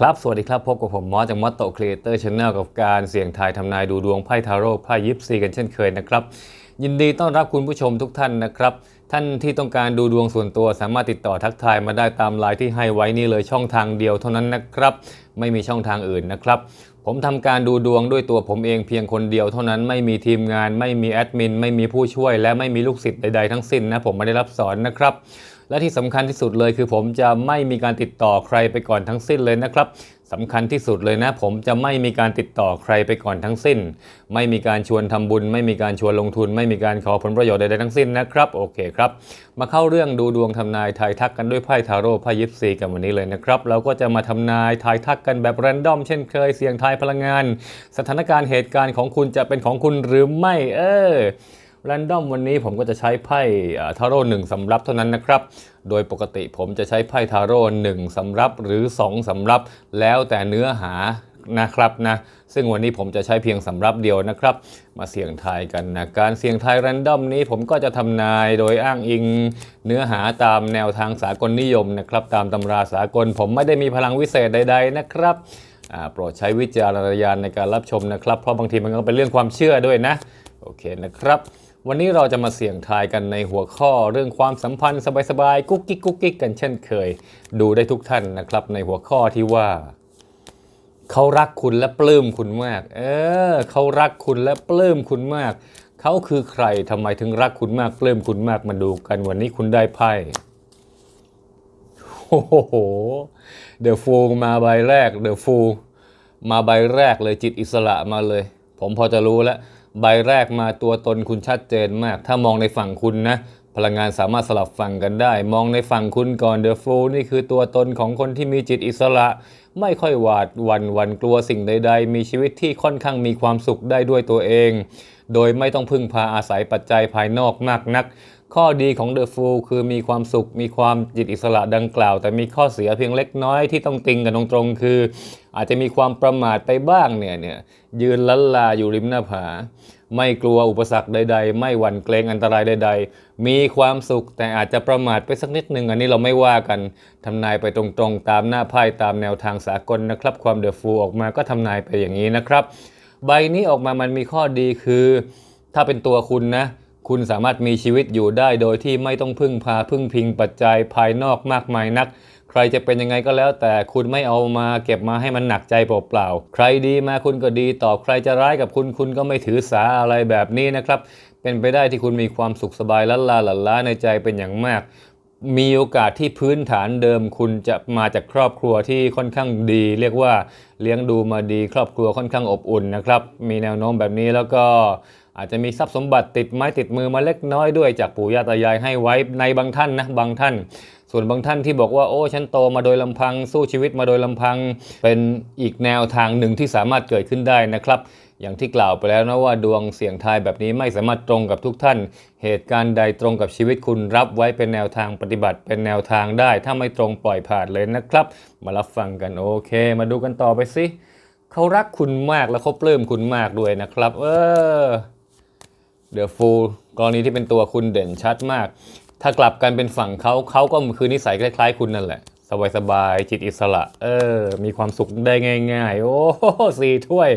ครับสวัสดีครับ พบกับผมมอสจากมอสโตครีเอเตอร์ช n แนลกับการเสี่ยงทายทำนายดูดวงไพ่ทาโร่ไพ่ยิปซีกันเช่นเคยนะครับ ยินดีต้อนรับคุณผู้ชมทุกท่านนะครับ ท่านที่ต้องการดูดวงส่วนตัวสามารถติดต่อทักทายมาได้ตามไลน์ที่ให้ไว้นี่เลยช่องทางเดียวเท่านั้นนะครับ ไม่มีช่องทางอื่นนะครับ ผมทำการดูดวงด้วยตัวผมเองเพียงคนเดียวเท่านั้นไม่มีทีมงาน ไม่มีแอดมินไม่มีผู้ช่วย และไม่มีลูกศิษย์ใดๆทั้งสิ้นนะผมไม่ได้รับสอนนะครับ และที่สำคัญที่สุดเลยคือผมจะไม่มีการติดต่อใครไปก่อนทั้งสิ้นเลยนะครับสำคัญที่สุดเลยนะ ผมจะไม่มีการติดต่อใครไปก่อนทั้งสิ้น ไม่มีการชวนทำบุญ ไม่มีการชวนลงทุน ไม่มีการขอผลประโยชน์ใดๆทั้งสิ้นนะครับโอเคครับ มาเข้าเรื่องดูดวงทำนายทายทักกันด้วยไพ่ทาโร่ไพ่ยิปซีกันวันนี้เลยนะครับเราก็จะมาทำนายทายทักกันแบบแรนดอมเช่นเคยเสี่ยงทายพลังงาน สถานการณ์เหตุการณ์ของคุณจะเป็นของคุณหรือไม่เออ แรนดอมวันนี้ผมก็จะใช้ไพ่ทาโร่หนึ่งสำรับเท่านั้นนะครับ โดยปกติผมจะใช้ไพ่ทาโร่หนึ่งสำรับหรือ 2สำรับ แล้วแต่เนื้อหานะครับนะซึ่งวันนี้ผมจะใช้เพียงสำรับเดียวนะครับ มาเสี่ยงทายกันนะการเสี่ยงทายแรนดอมนี้ผมก็จะทำนายโดยอ้างอิงเนื้อหาตามแนวทางสากลนิยมนะครับ ตามตำราสากล ผมไม่ได้มีพลังวิเศษใด ๆ นะครับโปรดใช้วิจารณญาณในการรับชมนะครับ เพราะบางทีมันก็เป็นเรื่องความเชื่อด้วยนะ โอเคนะครับ วันนี้เราจะมาเสี่ยงทายกันในหัวข้อเรื่องความสัมพันธ์สบายๆกุ๊กกิ๊กกุ๊กกิ๊กกันเช่นเคย ดูได้ทุกท่านนะครับ ในหัวข้อที่ว่า เขารักคุณและปลื้มคุณมาก เออ เขารักคุณและปลื้มคุณมาก เขาคือใครทำไมถึงรักคุณมากปลื้มคุณมากมาดูกันวันนี้คุณได้ไพ่โอ้โหเดอะฟูมาใบแรกเดอะฟูมาใบแรกเลยจิตอิสระมาเลย ผมพอจะรู้แล้ว ใบแรกมาตัวตนคุณชัดเจนมาก ถ้ามองในฝั่งคุณนะ พลังงานสามารถสลับฝั่งกันได้ มองในฝั่งคุณก่อนเดอะฟูนี่คือตัวตนของคนที่มีจิตอิสระ ไม่ค่อยหวาดวันวันกลัวสิ่งใด ๆ มีชีวิตที่ค่อนข้างมีความสุขได้ด้วยตัวเอง โดยไม่ต้องพึ่งพาอาศัยปัจจัยภายนอกมากนัก ข้อดีของเดอะฟูคือมีความสุข มีความจิตอิสระดังกล่าว แต่มีข้อเสียเพียงเล็กน้อยที่ต้องติงกันตรงๆ คือ อาจจะมีความประมาทไปบ้างเนี่ยเนี่ยยืนลันลาอยู่ริมหน้าผา ไม่กลัวอุปสรรคใด ๆ ไม่หวั่นเกรงอันตรายใด ๆ มีความสุขแต่อาจจะประมาทไปสักนิดหนึ่งอันนี้เราไม่ว่ากันทำนายไปตรงๆ ตามหน้าไพ่ตามแนวทางสากลนะครับ ความเดอะฟูออกมาก็ทำนายไปอย่างนี้นะครับ ใบนี้ออกมามันมีข้อดีคือ ถ้าเป็นตัวคุณนะ คุณสามารถมีชีวิตอยู่ได้โดยที่ไม่ต้องพึ่งพาพึ่งพิงปัจจัยภายนอกมากมายนัก ใครจะเป็นยังไงก็แล้ว แต่คุณไม่เอามาเก็บมาให้มันหนักใจเปล่าๆ ใครดีมาคุณก็ดีตอบใครจะร้ายกับคุณคุณก็ไม่ถือสาอะไรแบบนี้นะครับ เป็นไปได้ที่คุณมีความสุขสบายละลาหลันล้าในใจเป็นอย่างมาก มีโอกาสที่พื้นฐานเดิม คุณจะมาจากครอบครัวที่ค่อนข้างดี เรียกว่าเลี้ยงดูมาดี ครอบครัวค่อนข้างอบอุ่นนะครับ มีแนวโน้มแบบนี้แล้วก็ อาจจะมีทรัพย์สมบัติติดไม้ติดมือมาเล็กน้อยด้วยจากปู่ย่าตายายให้ไว้ในบางท่านนะบางท่าน ส่วนบางท่านที่บอกว่าโอ้ฉันโตมาโดยลำพังสู้ชีวิตมาโดยลำพัง เป็นอีกแนวทางหนึ่งที่สามารถเกิดขึ้นได้นะครับ อย่างที่กล่าวไปแล้วนะว่าดวงเสี่ยงทายแบบนี้ไม่สามารถตรงกับทุกท่าน เหตุการณ์ใดตรงกับชีวิตคุณรับไว้เป็นแนวทางปฏิบัติ เป็นแนวทางได้ ถ้าไม่ตรงปล่อยผ่านเลยนะครับ มารับฟังกันโอเค มาดูกันต่อไปสิเขารักคุณมากและเขาปลื้มคุณมากด้วยนะครับ เออ เดอะฟูลกรณีที่เป็นตัวคุณเด่นชัดมาก ถ้ากลับกันเป็นฝั่งเขาเขาก็คือนิสัยคล้ายๆ คุณนั่นแหละ สบายๆจิตอิสระ เออ มีความสุขได้ง่าย ๆ โอ้โหสี่ถ้วย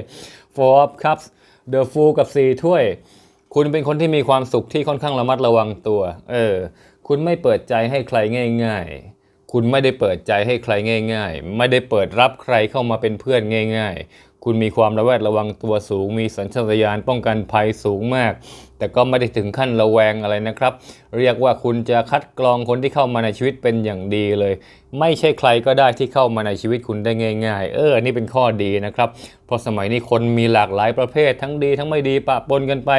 four of cups the fool กับสี่ถ้วย คุณเป็นคนที่มีความสุขที่ค่อนข้างระมัดระวังตัว เออ คุณไม่เปิดใจให้ใครง่าย ๆคุณไม่ได้เปิดใจให้ใครง่าย ๆ ไม่ได้เปิดรับใครเข้ามาเป็นเพื่อนง่าย ๆ คุณมีความระแวดระวังตัวสูง มีสัญชาตญาณป้องกันภัยสูงมาก แต่ก็ไม่ได้ถึงขั้นระแวงอะไรนะครับ เรียกว่าคุณจะคัดกรองคนที่เข้ามาในชีวิตเป็นอย่างดีเลย ไม่ใช่ใครก็ได้ที่เข้ามาในชีวิตคุณได้ง่าย ๆ เออ นี่เป็นข้อดีนะครับ เพราะสมัยนี้คนมีหลากหลายประเภททั้งดี ทั้งไม่ดีปะปนกันไป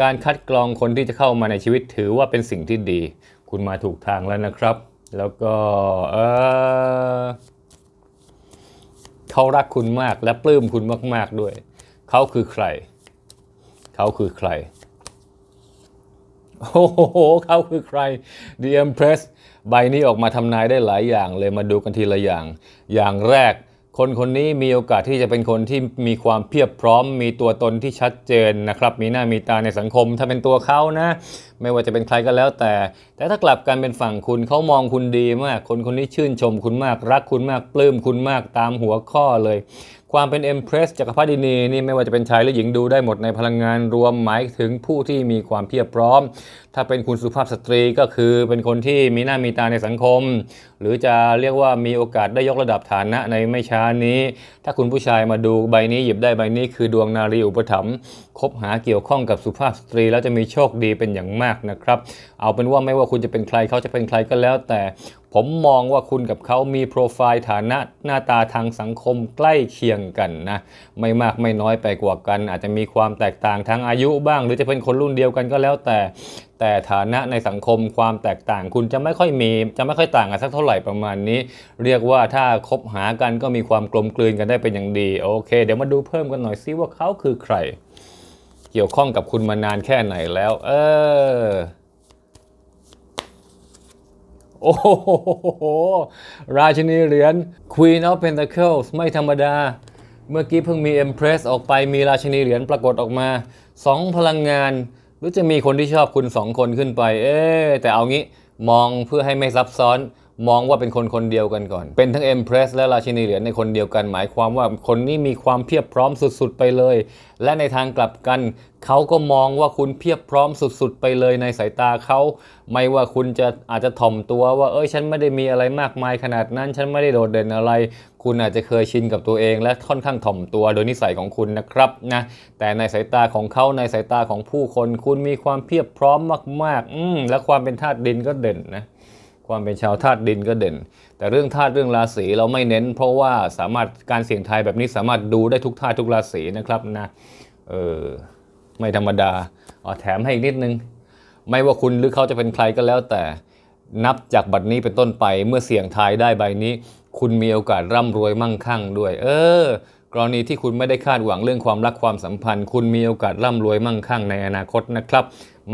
การคัดกรองคนที่จะเข้ามาในชีวิตถือว่าเป็นสิ่งที่ดี คุณมาถูกทางแล้วนะครับ แล้วก็เออเขารักคุณมากและปลื้มคุณมาก ๆด้วย เขาคือใคร เขาคือใคร โอ้โหเขาคือใคร The Empress ใบนี้ออกมาทำนายได้หลายอย่างเลยมาดูกันทีละอย่าง อย่างแรก คนคนนี้มีโอกาสที่จะเป็นคนที่มีความเพียบพร้อม มีตัวตนที่ชัดเจนนะครับ มีหน้ามีตาในสังคม ถ้าเป็นตัวเขานะ ไม่ว่าจะเป็นใครก็แล้วแต่ แต่ถ้ากลับกันเป็นฝั่งคุณเขามองคุณดีมาก คนคนนี้ชื่นชมคุณมาก รักคุณมาก ปลื้มคุณมากตามหัวข้อเลย ความเป็น Empress จักรพรรดินีนี่ไม่ว่าจะเป็นชายหรือหญิงดูได้หมดในพลังงานรวมหมายถึงผู้ที่มีความเพียบพร้อม ถ้าเป็นคุณสุภาพสตรีก็คือเป็นคนที่มีหน้ามีตาในสังคม หรือจะเรียกว่ามีโอกาสได้ยกระดับฐานะในไม่ช้านี้ ถ้าคุณผู้ชายมาดูใบนี้หยิบได้ใบนี้คือดวงนารีอุปถัมภ์คบหาเกี่ยวข้องกับสุภาพสตรีแล้วจะมีโชคดีเป็นอย่างมากนะครับ เอาเป็นว่าไม่ว่าคุณจะเป็นใครเขาจะเป็นใครก็แล้ว แต่ผมมองว่าคุณกับเขามีโปรไฟล์ฐานะหน้าตาทางสังคมใกล้เคียงกันนะไม่มากไม่น้อยไปกว่ากัน อาจจะมีความแตกต่างทางอายุบ้าง หรือจะเป็นคนรุ่นเดียวกันก็แล้วแต่แต่ฐานะในสังคมความแตกต่าง คุณจะไม่ค่อยมี จะไม่ค่อยต่างกันสักเท่าไหร่ประมาณนี้ เรียกว่าถ้าคบหากันก็มีความกลมกลืนกันได้เป็นอย่างดี โอเค เดี๋ยวมาดูเพิ่มกันหน่อยซิว่าเขาคือใคร กี่ยวข้องกับคุณมานานแค่ไหนแล้ว เออ โอ้โห ราชินีเหรียญ Queen of Pentacles ไม่ธรรมดา เมื่อกี้เพิ่งมี Empress ออกไปมีราชินีเหรียญปรากฏออกมาสองพลังงาน หรือจะมีคนที่ชอบคุณสองคนขึ้นไป เอ๊แต่เอางี้มองเพื่อให้ไม่ซับซ้อน มองว่าเป็นคนคนเดียวกันก่อน เป็นทั้ง Empress และราชินีเหรียญในคนเดียวกัน หมายความว่าคนนี้มีความเพียบพร้อมสุดๆไปเลย และในทางกลับกันเขาก็มองว่าคุณเพียบพร้อมสุดๆไปเลยในสายตาเขาไม่ว่าคุณจะอาจจะถ่อมตัวว่าเอ้ยฉันไม่ได้มีอะไรมากมายขนาดนั้น ฉันไม่ได้โดดเด่นอะไร คุณอาจจะเคยชินกับตัวเอง และค่อนข้างถ่อมตัวโดยนิสัยของคุณนะครับนะแต่ในสายตาของเขาในสายตาของผู้คน คุณมีความเพียบพร้อมมากๆ อืมและความเป็นธาตุดินก็เด่นนะ ความเป็นชาวธาตุดินก็เด่น แต่เรื่องธาตุเรื่องราศีเราไม่เน้น เพราะว่าสามารถการเสี่ยงทายแบบนี้สามารถดูได้ทุกธาตุทุกราศีนะครับนะเออไม่ธรรมดาอ๋อแถมให้อีกนิดนึง ไม่ว่าคุณหรือเขาจะเป็นใครก็แล้วแต่นับจากบัดนี้เป็นต้นไปเมื่อเสี่ยงทายได้ใบนี้ คุณมีโอกาสร่ำรวยมั่งคั่งด้วย เออ กรณีที่คุณไม่ได้คาดหวังเรื่องความรักความสัมพันธ์ คุณมีโอกาสร่ำรวยมั่งคั่งในอนาคตนะครับ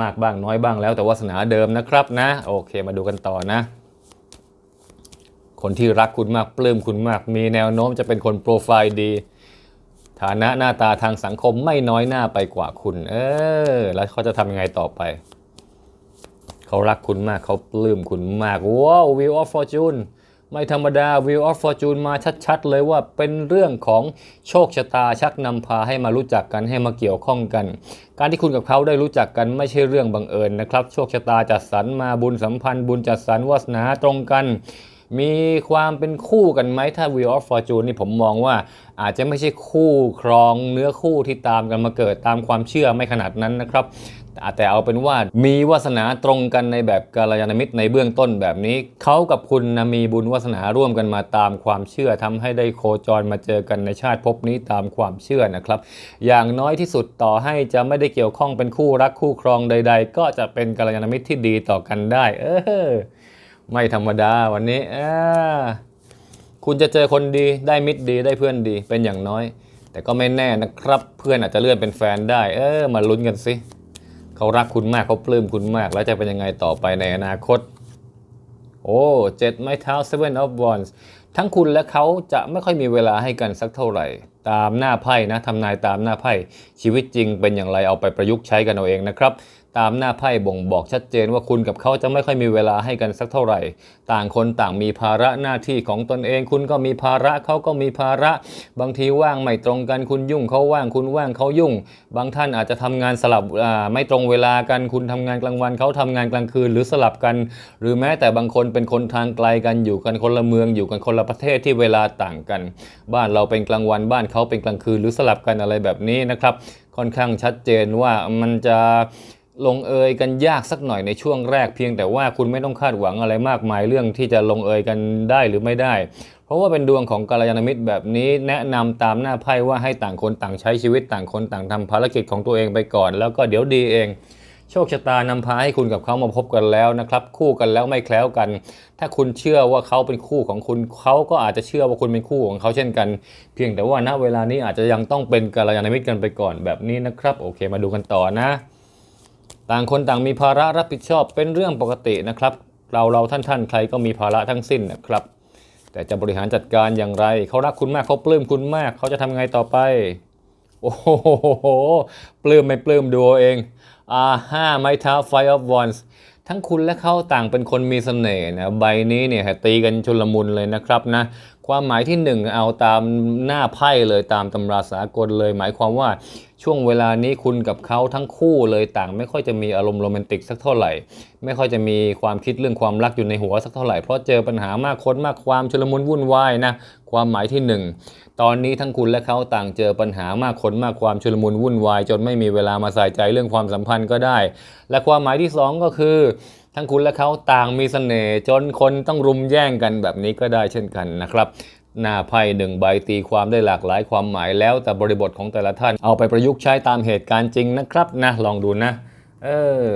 มากบ้างน้อยบ้างแล้วแต่วาสนาเดิมนะครับนะ โอเคมาดูกันต่อนะ คนที่รักคุณมากปลื้มคุณมาก มีแนวโน้มจะเป็นคนโปรไฟล์ดี ฐานะหน้าตาทางสังคมไม่น้อยหน้าไปกว่าคุณ เออ แล้วเขาจะทำยังไงต่อไป เขารักคุณมากเขาปลื้มคุณมากว้าว Wheel of Fortune ไม่ธรรมดา Wheel of Fortune มาชัดๆ เลยว่าเป็นเรื่องของโชคชะตาชักนำพาให้มารู้จักกันให้มาเกี่ยวข้องกัน การที่คุณกับเขาได้รู้จักกันไม่ใช่เรื่องบังเอิญนะครับ โชคชะตาจัดสรรมาบุญสัมพันธ์ บุญจัดสรรวาสนาตรงกัน มีความเป็นคู่กันไหมถ้า Wheel of Fortune นี่ผมมองว่าอาจจะไม่ใช่คู่ครองเนื้อคู่ที่ตามกันมาเกิดตามความเชื่อไม่ขนาดนั้นนะครับ แต่เอาเป็นว่ามีวาสนาตรงกันในแบบกาลยานมิตรในเบื้องต้นแบบนี้ เขากับคุณนะมีบุญวาสนาร่วมกันมาตามความเชื่อทำให้ได้โคจรมาเจอกันในชาติภพนี้ตามความเชื่อนะครับ อย่างน้อยที่สุดต่อให้จะไม่ได้เกี่ยวข้องเป็นคู่รักคู่ครองใด ๆ ก็จะเป็นกาลยานมิตรที่ดีต่อกันได้ เออไม่ธรรมดาวันนี้อ่าคุณจะเจอคนดีได้มิตรดีได้เพื่อนดีเป็นอย่างน้อย แต่ก็ไม่แน่นะครับ เพื่อนอาจจะเลื่อนเป็นแฟนได้ เออมาลุ้นกันสิ เขารักคุณมากเขาปลื้มคุณมาก แล้วจะเป็นยังไงต่อไปในอนาคต โอ้เจ็ดไม้เท้า seven of wands ทั้งคุณและเขาจะไม่ค่อยมีเวลาให้กันสักเท่าไหร่ ตามหน้าไพ่นะทำนายตามหน้าไพ่ชีวิตจริงเป็นอย่างไรเอาไปประยุกต์ใช้กันเอาเองนะครับ ตามหน้าไพ่บ่งบอกชัดเจนว่าคุณกับเขาจะไม่ค่อยมีเวลาให้กันสักเท่าไหร่ ต่างคนต่างมีภาระหน้าที่ของตนเอง คุณก็มีภาระเขาก็มีภาระ บางทีว่างไม่ตรงกันคุณยุ่งเขาว่างคุณว่างเขายุ่ง บางท่านอาจจะทำงานสลับไม่ตรงเวลากัน คุณทำงานกลางวันเขาทำงานกลางคืนหรือสลับกัน หรือแม้แต่บางคนเป็นคนทางไกลกันอยู่กันคนละเมืองอยู่กันคนละประเทศที่เวลาต่างกัน บ้านเราเป็นกลางวันบ้านเขาเป็นกลางคืนหรือสลับกันอะไรแบบนี้นะครับ ค่อนข้างชัดเจนว่ามันจะ ลงเอยกันยากสักหน่อยในช่วงแรกเพียงแต่ว่าคุณไม่ต้องคาดหวังอะไรมากมายเรื่องที่จะลงเอยกันได้หรือไม่ได้ เพราะว่าเป็นดวงของกัลยาณมิตรแบบนี้แนะนำตามหน้าไพ่ว่าให้ต่างคนต่างใช้ชีวิตต่างคนต่างทำภารกิจของตัวเองไปก่อน แล้วก็เดี๋ยวดีเอง โชคชะตานำพาให้คุณกับเขามาพบกันแล้วนะครับ คู่กันแล้วไม่แคล้วกัน ถ้าคุณเชื่อว่าเขาเป็นคู่ของคุณเขาก็อาจจะเชื่อว่าคุณเป็นคู่ของเขาเช่นกัน เพียงแต่ว่าณเวลานี้อาจจะยังต้องเป็นกัลยาณมิตรกันไปก่อนแบบนี้นะครับ โอเค มาดูกันต่อนะ ต่างคนต่างมีภาระรับผิดชอบเป็นเรื่องปกตินะครับ เราเราท่านท่านใครก็มีภาระทั้งสิ้นนะครับ แต่จะบริหารจัดการอย่างไรเขารักคุณมากเขาปลื้มคุณมาก เขาจะทำไงต่อไป โอ้โหปลื้มไม่ปลื้มดูเองอ่าห้าไม้เท้า Five of Wands ทั้งคุณและเขาต่างเป็นคนมีเสน่ห์นะใบนี้เนี่ยตีกันชุลมุนเลยนะครับนะ ความหมายที่หนึ่งเอาตามหน้าไพ่เลยตามตำราสากลเลย หมายความว่าช่วงเวลานี้คุณกับเขาทั้งคู่เลยต่าง ไม่ค่อยจะมีอารมณ์โรแมนติกสักเท่าไหร่ ไม่ค่อยจะมีความคิดเรื่องความรักอยู่ในหัวสักเท่าไหร่ เพราะเจอปัญหามากคนมากความชุลมุนวุ่นวายนะความหมายที่หนึ่งตอนนี้ทั้งคุณและเขาต่างเจอปัญหามากคนมากความชุลมุนวุ่นวาย จนไม่มีเวลามาใส่ใจเรื่องความสัมพันธ์ก็ได้ และความหมายที่สองก็คือ ทั้งคุณและเขาต่างมีเสน่ห์จนคนต้องรุมแย่งกันแบบนี้ก็ได้เช่นกันนะครับ หน้าไพ่หนึ่งใบตีความได้หลากหลายความหมายแล้วแต่บริบทของแต่ละท่านเอาไปประยุกต์ใช้ตามเหตุการณ์จริงนะครับนะลองดูนะ เออ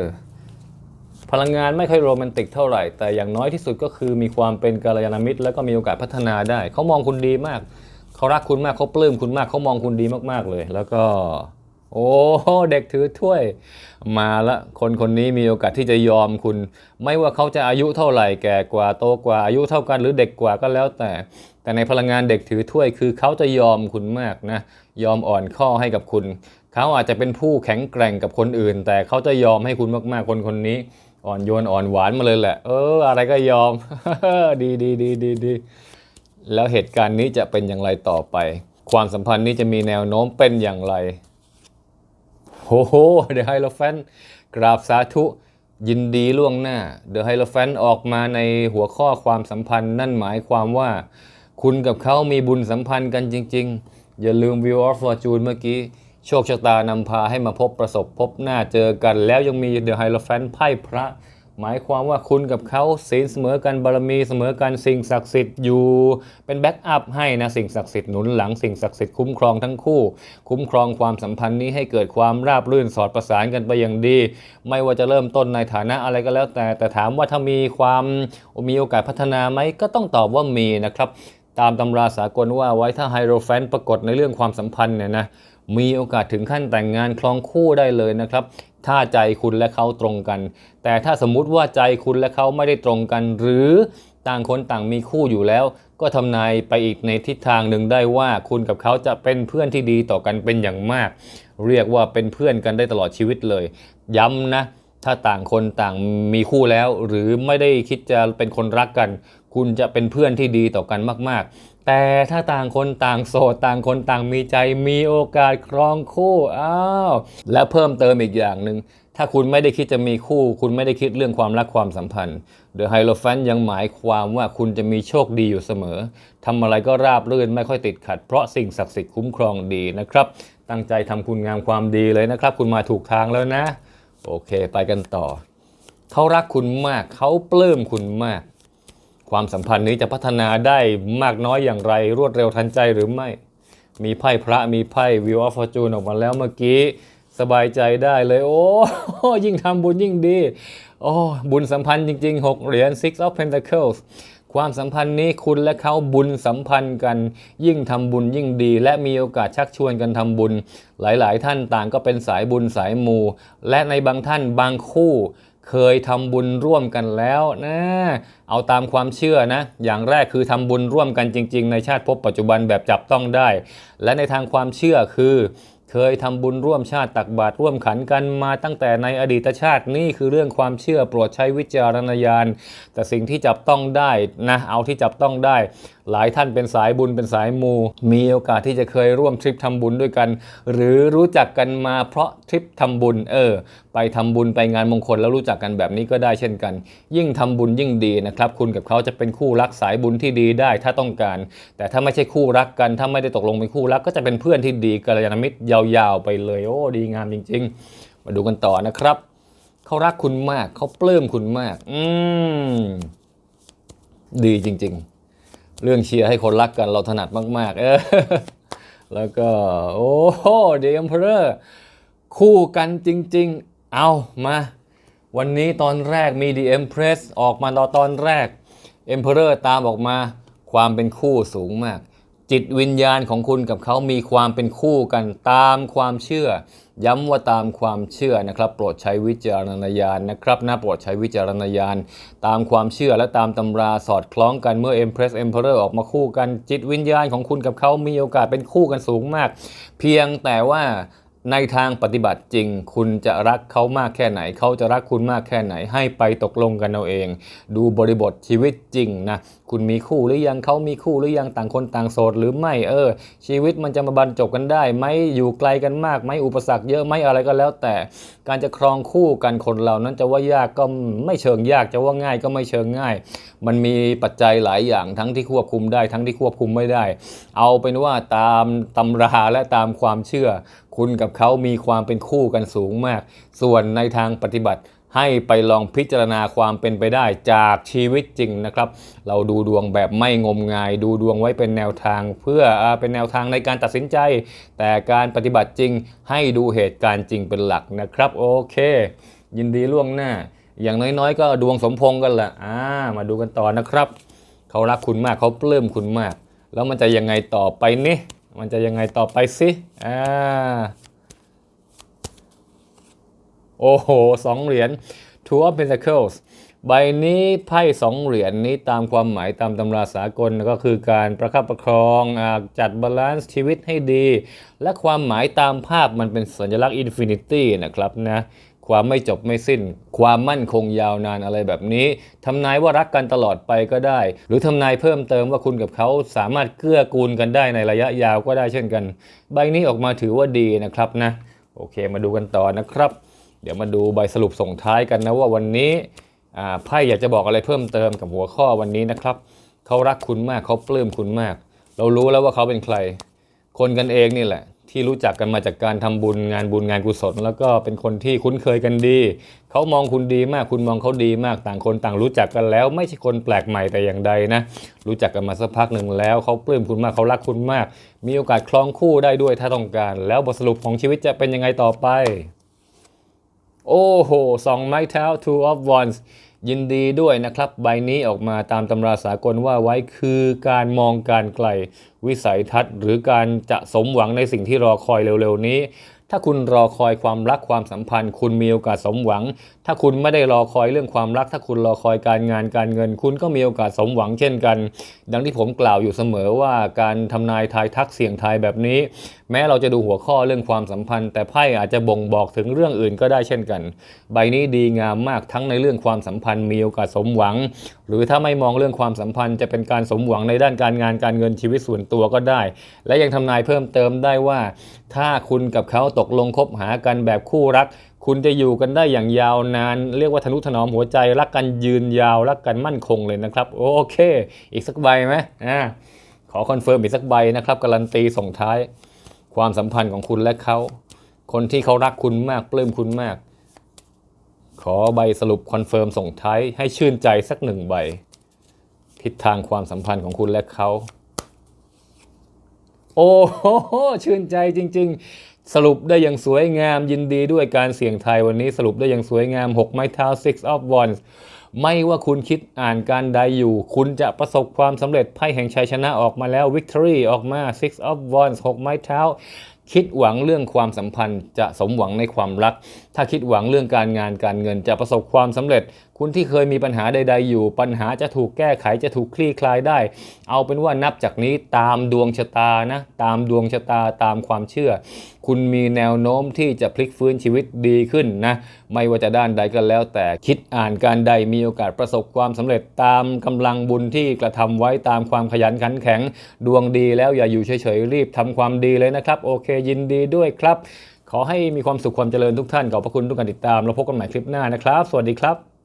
พลังงานไม่ค่อยโรแมนติกเท่าไหร่ แต่อย่างน้อยที่สุดก็คือมีความเป็นกัลยาณมิตร แล้วก็มีโอกาสพัฒนาได้ เขามองคุณดีมาก เขารักคุณมากเขาปลื้มคุณมากเขามองคุณดีมากๆเลย แล้วก็ โอ้เด็กถือถ้วย มาละคนคนนี้มีโอกาสที่จะยอมคุณ ไม่ว่าเขาจะอายุเท่าไหร่แก่กว่าโตกว่าอายุเท่ากันหรือเด็กกว่าก็แล้วแต่ แต่ในพลังงานเด็กถือถ้วยคือเขาจะยอมคุณมากนะยอมอ่อนข้อให้กับคุณ เขาอาจจะเป็นผู้แข็งแกร่งกับคนอื่น แต่เขาจะยอมให้คุณมากๆคนคนนี้ อ่อนโยนอ่อนหวานมาเลยแหละ เออ อะไรก็ยอม ดีดีดีดีดีแล้วเหตุการณ์นี้จะเป็นอย่างไรต่อไป ความสัมพันธ์นี้จะมีแนวโน้มเป็นอย่างไร โอ้โหเดอะไฮโลแฟนกราบสาธุยินดีล่วงหน้าเดอะไฮโลแฟนออกมาในหัวข้อความสัมพันธ์ นั่นหมายความว่า คุณกับเขามีบุญสัมพันธ์กันจริง ๆ อย่าลืม View of Fortune เมื่อกี้ โชคชะตานำพาให้มาพบประสบพบหน้าเจอกัน แล้วยังมีเดอะไฮโลแฟนไพ่พระ หมายความว่าคุณกับเขาศีลเสมอกันบารมีเสมอกันสิ่งศักดิ์สิทธิ์อยู่ เป็นแบ็กอัพให้นะสิ่งศักดิ์สิทธิ์หนุนหลังสิ่งศักดิ์สิทธิ์คุ้มครองทั้งคู่ คุ้มครองความสัมพันธ์นี้ให้เกิดความราบรื่นสอดประสานกันไปอย่างดี ไม่ว่าจะเริ่มต้นในฐานะอะไรก็แล้วแต่ แต่ถามว่าถ้ามีความมีโอกาสพัฒนาไหมก็ต้องตอบว่ามีนะครับ ตามตำราสากลว่าไว้ถ้าไฮโรแฟนปรากฏในเรื่องความสัมพันธ์เนี่ยนะ มีโอกาสถึงขั้นแต่งงานครองคู่ได้เลยนะครับ ถ้าใจคุณและเขาตรงกัน แต่ถ้าสมมุติว่าใจคุณและเขาไม่ได้ตรงกัน หรือต่างคนต่างมีคู่อยู่แล้ว ก็ทำนายไปอีกในทิศทางหนึ่งได้ว่าคุณกับเขาจะเป็นเพื่อนที่ดีต่อกันเป็นอย่างมาก เรียกว่าเป็นเพื่อนกันได้ตลอดชีวิตเลย ย้ำนะถ้าต่างคนต่างมีคู่แล้ว หรือไม่ได้คิดจะเป็นคนรักกัน คุณจะเป็นเพื่อนที่ดีต่อกันมาก ๆ แต่ถ้าต่างคนต่างโสดต่างคนต่างมีใจมีโอกาสครองคู่อ้าวและเพิ่มเติมอีกอย่างหนึ่งถ้าคุณไม่ได้คิดจะมีคู่ คุณไม่ได้คิดเรื่องความรักความสัมพันธ์เดอะไฮโลแฟนยังหมายความว่าคุณจะมีโชคดีอยู่เสมอทำอะไรก็ราบรื่นไม่ค่อยติดขัด เพราะสิ่งศักดิ์สิทธิ์คุ้มครองดีนะครับ ตั้งใจทำคุณงามความดีเลยนะครับ คุณมาถูกทางแล้วนะ โอเค ไปกันต่อ เขารักคุณมากเขาปลื้มคุณมาก ความสัมพันธ์นี้จะพัฒนาได้มากน้อยอย่างไรรวดเร็วทันใจหรือไม่ มีไพ่พระมีไพ่ View of Fortune ออกมาแล้วเมื่อกี้สบายใจได้เลย โอ้ยิ่งทำบุญยิ่งดี โอ้บุญสัมพันธ์จริง ๆ 6 เหรียญ Six of Pentacles ความสัมพันธ์นี้คุณและเขาบุญสัมพันธ์กัน ยิ่งทำบุญยิ่งดี และมีโอกาสชักชวนกันทำบุญ หลายๆ ท่านต่างก็เป็นสายบุญสายมู และในบางท่านบางคู่ เคยทำบุญร่วมกันแล้วนะ เอาตามความเชื่อนะ อย่างแรกคือทำบุญร่วมกันจริง ๆ ในชาติภพปัจจุบันแบบจับต้องได้ และในทางความเชื่อคือ เคยทำบุญร่วมชาติตักบาตรร่วมขันกันมาตั้งแต่ในอดีตชาตินี่คือเรื่องความเชื่อโปรดใช้วิจารณญาณ แต่สิ่งที่จับต้องได้นะเอาที่จับต้องได้ หลายท่านเป็นสายบุญเป็นสายมู มีโอกาสที่จะเคยร่วมทริปทำบุญด้วยกัน หรือรู้จักกันมาเพราะทริปทำบุญเออ ไปทำบุญไปงานมงคลแล้วรู้จักกันแบบนี้ก็ได้เช่นกัน ยิ่งทำบุญยิ่งดีนะครับ คุณกับเขาจะเป็นคู่รักสายบุญที่ดีได้ถ้าต้องการ แต่ถ้าไม่ใช่คู่รักกันถ้าไม่ได้ตกลงเป็นคู่รักก็จะเป็นเพื่อนที่ดีกัลยาณมิตรยาวๆ ไปเลยโอ้ดีงามจริง ๆ มาดูกันต่อนะครับเขารักคุณมากเขาปลื้มคุณมาก อืมดีจริง ๆ เรื่องเชียร์ให้คนรักกันเราถนัดมาก ๆ เออ แล้วก็ โอ้โหเดมเพอร์คู่กันจริง ๆ เอามา วันนี้ตอนแรกมี The Empress ออกมาตอนตอนแรก Emperor ตามออกมาความเป็นคู่สูงมาก จิตวิญญาณของคุณกับเขามีความเป็นคู่กันตามความเชื่อ ย้ำว่าตามความเชื่อนะครับ โปรดใช้วิจารณญาณนะครับนะโปรดใช้วิจารณญาณ ตามความเชื่อและตามตำราสอดคล้องกันเมื่อ Empress Emperor ออกมาคู่กันจิตวิญญาณของคุณกับเขามีโอกาสเป็นคู่กันสูงมาก เพียงแต่ว่า ในทางปฏิบัติจริง คุณจะรักเขามากแค่ไหน เขาจะรักคุณมากแค่ไหน ให้ไปตกลงกันเอาเอง ดูบริบทชีวิตจริงนะ คุณมีคู่หรือยังเขามีคู่หรือยังต่างคนต่างโสดหรือไม่เออ ชีวิตมันจะมาบรรจบกันได้ไหมอยู่ไกลกันมากไหมอุปสรรคเยอะไหมอะไรก็แล้ว แต่การจะครองคู่กันคนเรานั้นจะว่ายากก็ไม่เชิงยากจะว่าง่ายก็ไม่เชิงง่ายมันมีปัจจัยหลายอย่างทั้งที่ควบคุมได้ ทั้งที่ควบคุมไม่ได้ เอาเป็นว่าตามตำราและตามความเชื่อ คุณกับเขามีความเป็นคู่กันสูงมาก ส่วนในทางปฏิบัติให้ไปลองพิจารณาความเป็นไปได้จากชีวิตจริงนะครับ เราดูดวงแบบไม่งมงาย ดูดวงไว้เป็นแนวทาง เพื่ออเป็นแนวทางในการตัดสินใจ แต่การปฏิบัติจริงให้ดูเหตุการณ์จริงเป็นหลักนะครับ โอเค ยินดีล่วงหน้า อย่างน้อยๆ ก็ดวงสมพงกันแหละอ่ามาดูกันต่อนะครับ เขารักคุณมากเขาปลื้มคุณมาก แล้วมันจะยังไงต่อไปนี่มันจะยังไงต่อไปสิอ่าโอ้โหสองเหรียญ Two of Pentacles ใบนี้ไพ่สองเหรียญนี้ตามความหมายตามตำราสากลก็คือการประคับประครองอาจัดบาลานซ์ชีวิตให้ดี และความหมายตามภาพมันเป็นสัญลักษณ์อินฟินิตี้นะครับนะ ความไม่จบไม่สิ้น ความมั่นคงยาวนานอะไรแบบนี้ทำนายว่ารักกันตลอดไปก็ได้ หรือทำนายเพิ่มเติมว่าคุณกับเขาสามารถเกื้อกูลกันได้ในระยะยาวก็ได้เช่นกัน ใบนี้ออกมาถือว่าดีนะครับนะ โอเคมาดูกันต่อนะครับ เดี๋ยวมาดูใบสรุปส่งท้ายกันนะว่าวันนี้ไพ่อยากจะบอกอะไรเพิ่มเติมกับหัวข้อวันนี้นะครับเขารักคุณมากเขาปลื้มคุณมาก เรารู้แล้วว่าเขาเป็นใคร คนกันเองนี่แหละ ที่รู้จักกันมาจากการทำบุญงานบุญงานกุศล แล้วก็เป็นคนที่คุ้นเคยกันดี เขามองคุณดีมากคุณมองเขาดีมากต่างคนต่างรู้จักกันแล้ว ไม่ใช่คนแปลกใหม่แต่อย่างใดนะ รู้จักกันมาสักพักหนึ่งแล้วเขาปลื้มคุณมากเขารักคุณมาก มีโอกาสครองคู่ได้ด้วยถ้าต้องการ แล้วบทสรุปของชีวิตจะเป็นยังไงต่อไป โอ้โหสองไม้เท้า two of wands ยินดีด้วยนะครับ ใบนี้ออกมาตามตำราสากลว่าไว้คือการมองการไกล วิสัยทัศน์ หรือการจะสมหวังในสิ่งที่รอคอยเร็วๆนี้ ถ้าคุณรอคอยความรักความสัมพันธ์ คุณมีโอกาสสมหวัง ถ้าคุณไม่ได้รอคอยเรื่องความรัก ถ้าคุณรอคอยการงานการเงิน คุณก็มีโอกาสสมหวังเช่นกัน ดังที่ผมกล่าวอยู่เสมอว่าการทำนายทายทักเสี่ยงทายแบบนี้ แม้เราจะดูหัวข้อเรื่องความสัมพันธ์ แต่ไพ่อาจจะบ่งบอกถึงเรื่องอื่นก็ได้เช่นกัน ใบนี้ดีงามมากทั้งในเรื่องความสัมพันธ์มีโอกาสสมหวัง หรือถ้าไม่มองเรื่องความสัมพันธ์จะเป็นการสมหวังในด้านการงานการเงินชีวิตส่วนตัวก็ได้ และยังทำนายเพิ่มเติมได้ว่า ถ้าคุณกับเขาตกลงคบหากันแบบคู่รัก คุณจะอยู่กันได้อย่างยาวนาน เรียกว่าทนุถนอมหัวใจรักกันยืนยาวรักกันมั่นคงเลยนะครับ โอเค อีกสักใบไหมอ่าขอคอนเฟิร์มอีกสักใบนะครับการันตีส่งท้าย ความสัมพันธ์ของคุณและเขาคนที่เขารักคุณมากปลื้มคุณมาก ขอใบสรุปคอนเฟิร์มส่งท้ายให้ชื่นใจสักหนึ่งใบ ทิศทางความสัมพันธ์ของคุณและเขาโอ้โหชื่นใจจริง ๆ สรุปได้อย่างสวยงามยินดีด้วยการเสี่ยงไทยวันนี้สรุปได้อย่างสวยงาม 6 ไม้เท้า six of wands ไม่ว่าคุณคิดอ่านการใดอยู่ คุณจะประสบความสำเร็จไพ่แห่งชัยชนะออกมาแล้ว victory ออกมา six of wands 6 ไม้เท้า คิดหวังเรื่องความสัมพันธ์จะสมหวังในความรัก ถ้าคิดหวังเรื่องการงานการเงินจะประสบความสำเร็จ คุณที่เคยมีปัญหาใด ๆ อยู่ ปัญหาจะถูกแก้ไขจะถูกคลี่คลายได้ เอาเป็นว่านับจากนี้ตามดวงชะตานะ ตามดวงชะตาตามความเชื่อ คุณมีแนวโน้มที่จะพลิกฟื้นชีวิตดีขึ้นนะ ไม่ว่าจะด้านใดก็แล้ว แต่คิดอ่านการใดมีโอกาสประสบความสำเร็จตามกำลังบุญที่กระทำไว้ตามความขยันขันแข็ง ดวงดีแล้วอย่าอยู่เฉยๆรีบทำความดีเลยนะครับ โอเคยินดีด้วยครับ ขอให้มีความสุขความเจริญทุกท่านขอบพระคุณทุกการติดตามแล้วพบกันใหม่คลิปหน้านะครับ สวัสดีครับ